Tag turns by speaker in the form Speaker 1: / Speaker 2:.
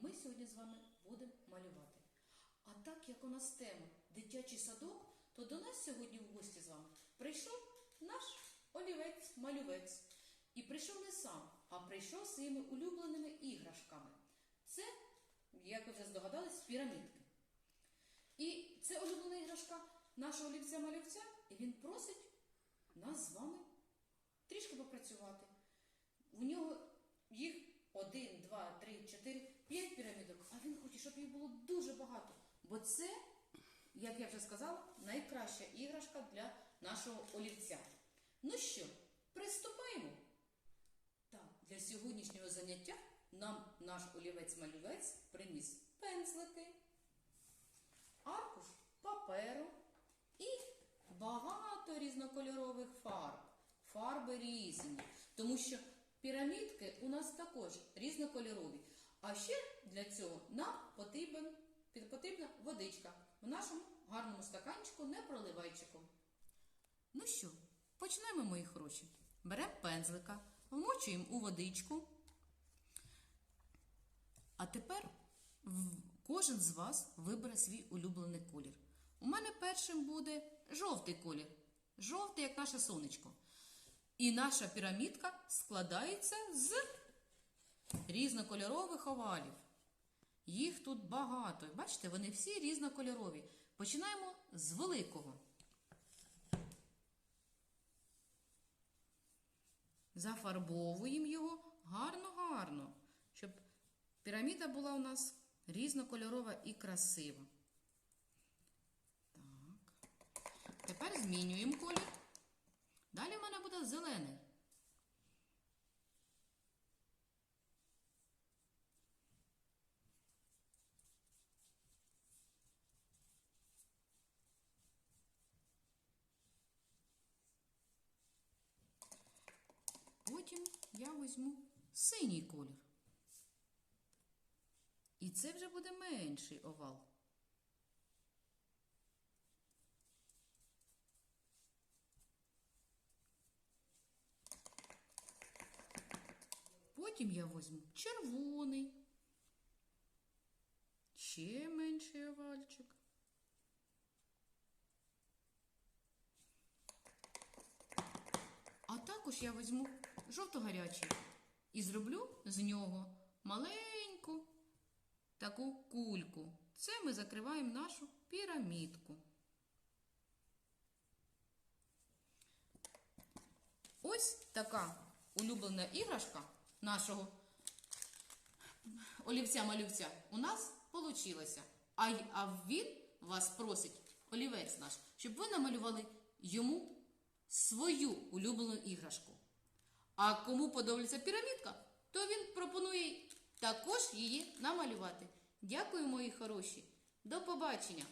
Speaker 1: Ми сьогодні з вами будемо малювати. А так як у нас тема дитячий садок, то до нас сьогодні в гості з вами прийшов наш олівець-малювець. І прийшов не сам, а прийшов своїми улюбленими іграшками. Це, як ви вже здогадались, пірамідки. І це улюблена іграшка нашого олівця-малювця, і він просить нас з вами трішки попрацювати. У нього їх один, два, три, чотири, п'ять пірамідок, а він хоче, щоб їх було дуже багато. Бо це, як я вже сказала, найкраща іграшка для нашого олівця. Ну що, приступаємо? Так, для сьогоднішнього заняття нам наш олівець-малювець приніс пензлики, аркуш паперу і багато різнокольорових фарб. Фарби різні, тому що пірамідки у нас також різнокольорові. А ще для цього нам що, почнемо, мої хороші. Беремо пензлика, вмочуємо у водичку. А тепер кожен з вас вибере свій улюблений колір. У мене першим буде жовтий колір. Жовтий, як наше сонечко. І наша пірамідка складається з різнокольорових овалів. Їх тут багато. Бачите, вони всі різнокольорові. Починаємо з великого. Зафарбовуємо його гарно-гарно, щоб піраміда була у нас різнокольорова і красива. Так. Тепер змінюємо колір. Далі в мене буде зелений. Потім я візьму синій колір. І це вже буде менший овал. Потім я візьму червоний. Ще менший овальчик. А також я візьму жовто-гарячий і зроблю з нього маленьку таку кульку. Це ми закриваємо нашу пірамідку. Ось така улюблена іграшка нашого олівця-малювця у нас получилася. А, а він вас просить, олівець наш, щоб ви намалювали йому свою улюблену іграшку. А кому подобається пірамідка, то він пропонує також її намалювати. Дякую, мої хороші. До побачення!